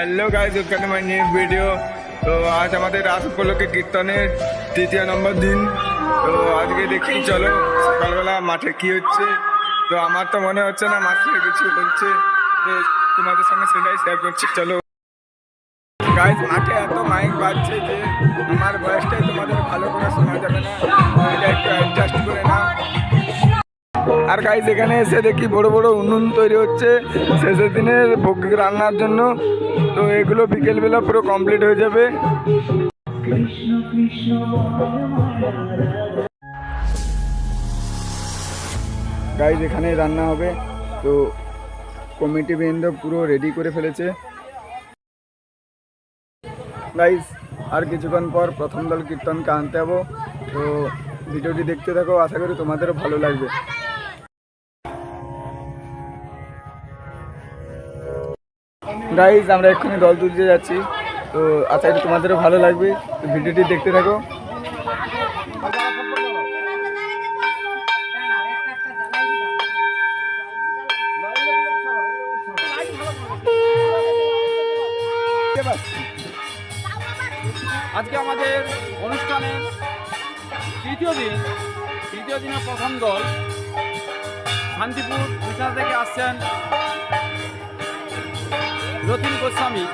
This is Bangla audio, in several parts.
Hello guys welcome my new video তো আজ আমাদের রাস উপলক্ষে কীর্তনের তৃতীয় নম্বর দিন। তো আজকে দেখি, চলো, সকালবেলা মাঠে কি হচ্ছে? তো আমার তো মনে হচ্ছে না মাঠে কিছু তো তোমাদের সঙ্গে সেটাই শেয়ার করছি, চলো। গাইজ মাঠে এত মাইক বাজছে যে আমার বয়সটাই তোমাদের ভালো করে শোনা যাবে না। এটা আর গাইজ এখানে এসে দেখি বড় বড় উনুন তৈরি হচ্ছে। শেষের দিনের ভোগ রান্নার জন্য। তো এগুলো বিকেলবেলা পুরো কমপ্লিট হয়ে যাবে। গাইজ এখানে রান্না হবে। তো কমিটি বৃন্দ পুরো রেডি করে ফেলেছে। গাইজ আর কিছুক্ষণ পর প্রথম দল কীর্তনকে আনতে যাব। তো ভিডিওটি দেখতে থাকো, আশা করি তোমাদেরও ভালো লাগবে। গাইজ আমরা এক্ষুনি দল তুলতে যাচ্ছি। তো আচ্ছা করি তোমাদেরও ভালো লাগবে। ভিডিওটি দেখতে থাকো। আজকে আমাদের অনুষ্ঠানের তৃতীয় দিন, তৃতীয় দিনের প্রথম দল শান্তিপুর মিশা থেকে আসছেন রতিন গোস্বামী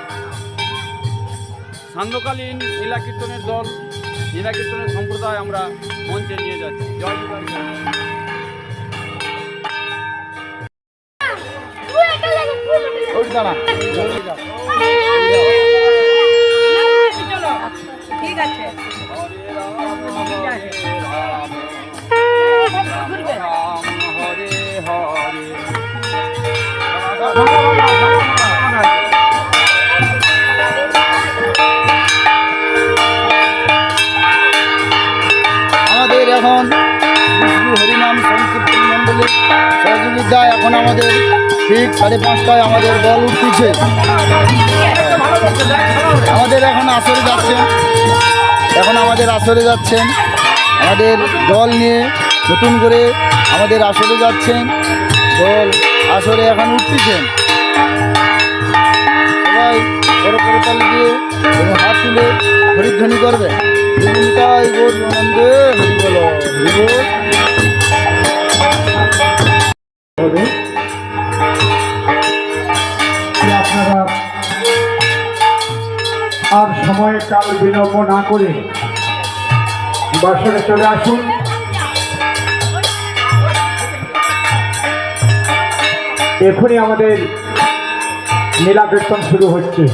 সান্ধ্যকালীন লীলা কীর্তনের দল লীলা কীর্তনের সম্প্রদায় আমরা মঞ্চে নিয়ে যাচ্ছি। জয় দাঁড়া। ঠিক আছে। রাম হরে হরে এখন। বিষ্ণু হরিনাম সংকীর্তন মণ্ডলের সহযোগিতায় এখন আমাদের ঠিক সাড়ে পাঁচটায় আমাদের দল উঠতেছে আমাদের এখন আসরে যাচ্ছেন। এখন আমাদের আসরে যাচ্ছেন। আমাদের দল নিয়ে নতুন করে আমাদের আসরে যাচ্ছেন। দল আসরে এখন উঠতেছেন সবাই বড় করে তাল দিয়ে হাত তুলে হরিধ্বনি করবে তাই বোধ আনন্দে হরি বলো হবে আপনারা আর সময় কাল বিলম্ব না করে বাসনে চলে আসুন। এখনই আমাদের নীলা কীর্তন শুরু হচ্ছে।